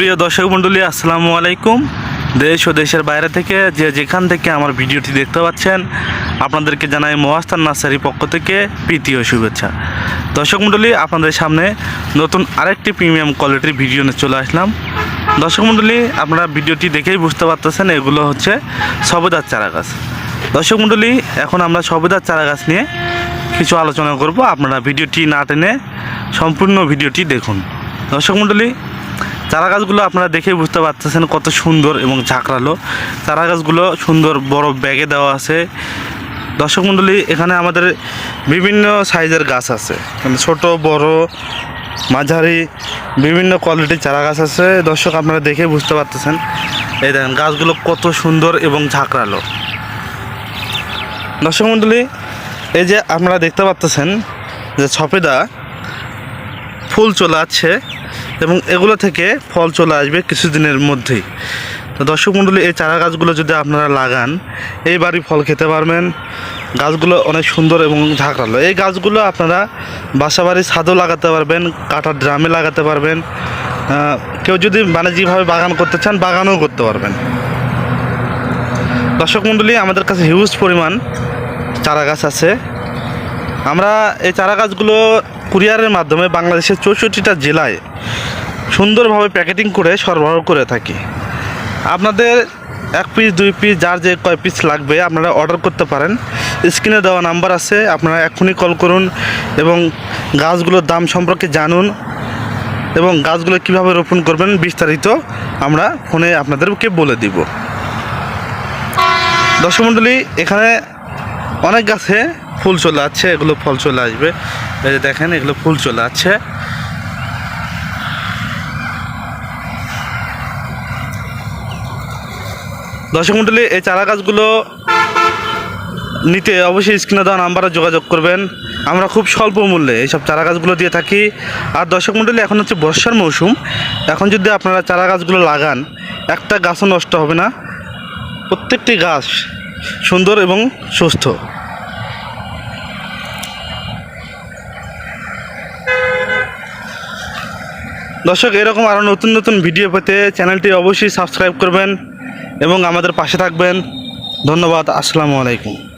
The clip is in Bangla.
সুপ্রিয় দর্শক মণ্ডলী, আসসালামু আলাইকুম। দেশ ও দেশের বাইরে থেকে যে যেখান থেকে আমার ভিডিওটি দেখতে পাচ্ছেন, আপনাদেরকে জানাই মহাস্তান নার্সারি পক্ষ থেকে প্রীতি ও শুভেচ্ছা। দর্শক মণ্ডলী, আপনাদের সামনে নতুন আরেকটি প্রিমিয়াম কোয়ালিটির ভিডিও নিয়ে চলে আসলাম। দর্শক মণ্ডলী, আপনারা ভিডিওটি দেখেই বুঝতে পারতেছেন, এগুলো হচ্ছে সবেদার চারা গাছ দর্শক মণ্ডলী, এখন আমরা সবেদার চারা গাছ নিয়ে কিছু আলোচনা করব। আপনারা ভিডিওটি না টেনে সম্পূর্ণ ভিডিওটি দেখুন। দর্শক মণ্ডলী চারা গাছগুলো আপনারা দেখে বুঝতে পারতেছেন কত সুন্দর এবং ঝাঁকড়ালো। চারা গাছগুলো সুন্দর বড় ব্যাগে দেওয়া আছে। দর্শক মণ্ডলী এখানে আমাদের বিভিন্ন সাইজের গাছ আছে। মানে ছোট, বড়, মাঝারি, বিভিন্ন কোয়ালিটির চারা গাছ আছে। দর্শক, আপনারা দেখে বুঝতে পারতেছেন। এই দেখেন, গাছগুলো কত সুন্দর এবং ঝাঁকড়ালো। দর্শক মণ্ডলী এই যে আপনারা দেখতে পাচ্তেছেন যে ছপেদা ফুল চলে আসছে। এবং এগুলো থেকে ফল চলে আসবে কিছুদিনের মধ্যেই। তো দর্শক মণ্ডলী এই চারা গাছগুলো যদি আপনারা লাগান, এই বাড়ি ফল খেতে পারবেন। গাছগুলো অনেক সুন্দর এবং ঝাঁকড়ালো। এই গাছগুলো আপনারা বাসা বাড়ির ছাদও লাগাতে পারবেন কাটার ড্রামে লাগাতে পারবেন। কেউ যদি বাণিজ্যিকভাবে বাগান করতে চান, বাগানও করতে পারবেন। দর্শক মণ্ডলী আমাদের কাছে হিউজ পরিমাণ চারা গাছ আছে। আমরা এই চারা গাছগুলো কুরিয়ারের মাধ্যমে বাংলাদেশের চৌষট্টিটা জেলায় সুন্দরভাবে প্যাকেটিং করে সরবরাহ করে থাকি। আপনাদের এক পিস দুই পিস যার যে কয় পিস লাগবে আপনারা অর্ডার করতে পারেন। স্ক্রিনে দেওয়া নাম্বার আছে, আপনারা এখনই কল করুন এবং গাছগুলোর দাম সম্পর্কে জানুন এবং গাছগুলো কীভাবে রোপণ করবেন বিস্তারিত আমরা ফোনে আপনাদেরকে বলে দিব। দর্শক মণ্ডলী এখানে অনেক গাছে ফুল চলে আসছে, এগুলো ফল চলে আসবে। দেখেন, এগুলো ফুল চলে আসছে। দর্শক মণ্ডলী এই চারা গাছগুলো নিতে অবশ্যই স্ক্রিনে দেওয়া নাম্বারে যোগাযোগ করবেন। আমরা খুব স্বল্প মূল্যে এইসব চারা গাছগুলো দিয়ে থাকি। আর দর্শক মণ্ডলী এখন হচ্ছে বর্ষার মৌসুম। এখন যদি আপনারা চারা গাছগুলো লাগান, একটা গাছও নষ্ট হবে না। প্রত্যেকটি গাছ সুন্দর এবং সুস্থ। দর্শক, এরকম আরও নতুন নতুন ভিডিও পেতে চ্যানেলটি অবশ্যই সাবস্ক্রাইব করবেন। এবং আমাদের পাশে থাকবেন। ধন্যবাদ আসসালামু আলাইকুম।